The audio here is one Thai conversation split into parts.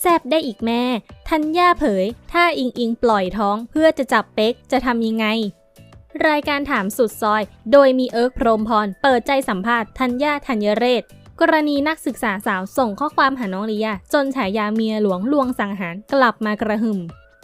แซบได้อีกแม่ ทัญญาเผย ถ้าอิงอิงปล่อยท้องเพื่อจะจับเป๊กจะทำยังไง รายการถามสุดซอย โดยมีเอิร์กพรหมพร เปิดใจสัมภาษณ์ธัญญาธัญเรศ กรณีนักศึกษาสาวส่งข้อความหาน้องลียาจนฉายาเมียหลวงลวงสังหารกลับมากระหึ่ม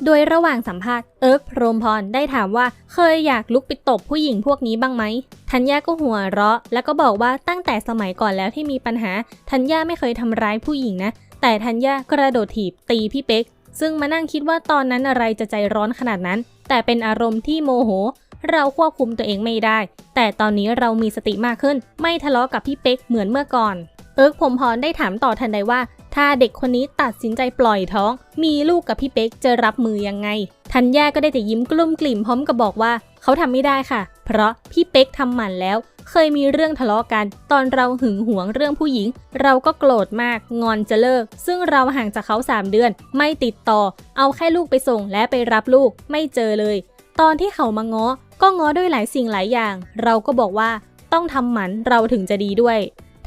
โดยระหว่างสัมภาษณ์เอิร์กพรหมพรได้ถามว่าเคยอยากลุกไปตบผู้หญิงพวกนี้บ้างไหมธัญญาก็หัวเราะ แล้วก็บอกว่าตั้งแต่สมัยก่อนแล้วที่มีปัญหาธัญญาไม่เคยทำร้ายผู้หญิงนะ แต่ธัญญากระโดดถีบตีพี่เป๊ก ซึ่งมานั่งคิดว่าตอนนั้นอะไรจะใจร้อนขนาดนั้น แต่เป็นอารมณ์ที่โมโห เราควบคุมตัวเองไม่ได้ แต่ตอนนี้เรามีสติมากขึ้น ไม่ทะเลาะกับพี่เป๊กเหมือนเมื่อก่อน เอิร์กผมพรได้ถามต่อทันใดว่า ถ้าเด็กคนนี้ตัดสินใจปล่อยท้อง มีลูกกับพี่เป๊กจะรับมือยังไง ทัญญาก็ได้แต่ยิ้มกลุ้มกลิ่มพร้อมกับบอกว่า เขาทำไม่ได้ค่ะ เพราะพี่เป๊กทำหมันแล้ว เคยมีเรื่องทะเลาะกัน ตอนเราหึงหวงเรื่องผู้หญิง เราก็โกรธมาก งอนจะเลิก ซึ่งเราห่างจากเขา 3 เดือน ไม่ติดต่อ เอาแค่ลูกไปส่งและไปรับลูก ไม่เจอเลย ตอนที่เขามาง้อ ก็ง้อด้วยหลายสิ่งหลายอย่าง เราก็บอกว่าต้องทำหมันเราถึงจะดีด้วย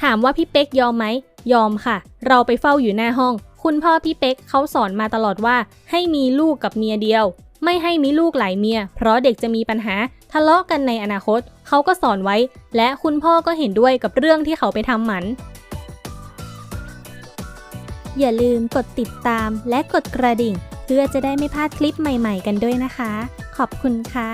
ถามว่าพี่เป๊กยอมไหม ยอมค่ะ เราไปเฝ้าอยู่หน้าห้อง คุณพ่อพี่เป๊กเขาสอนมาตลอดว่า ให้มีลูกกับเมียเดียว ไม่ให้มีลูกหลายเมีย เพราะเด็กจะมีปัญหาทะเลาะกันในอนาคต เขาก็สอนไว้ และคุณพ่อก็เห็นด้วยกับเรื่องที่เขาไปทำหมัน อย่าลืมกดติดตามและกดกระดิ่ง เพื่อจะได้ไม่พลาดคลิปใหม่ ๆ กันด้วยนะคะ ขอบคุณค่ะ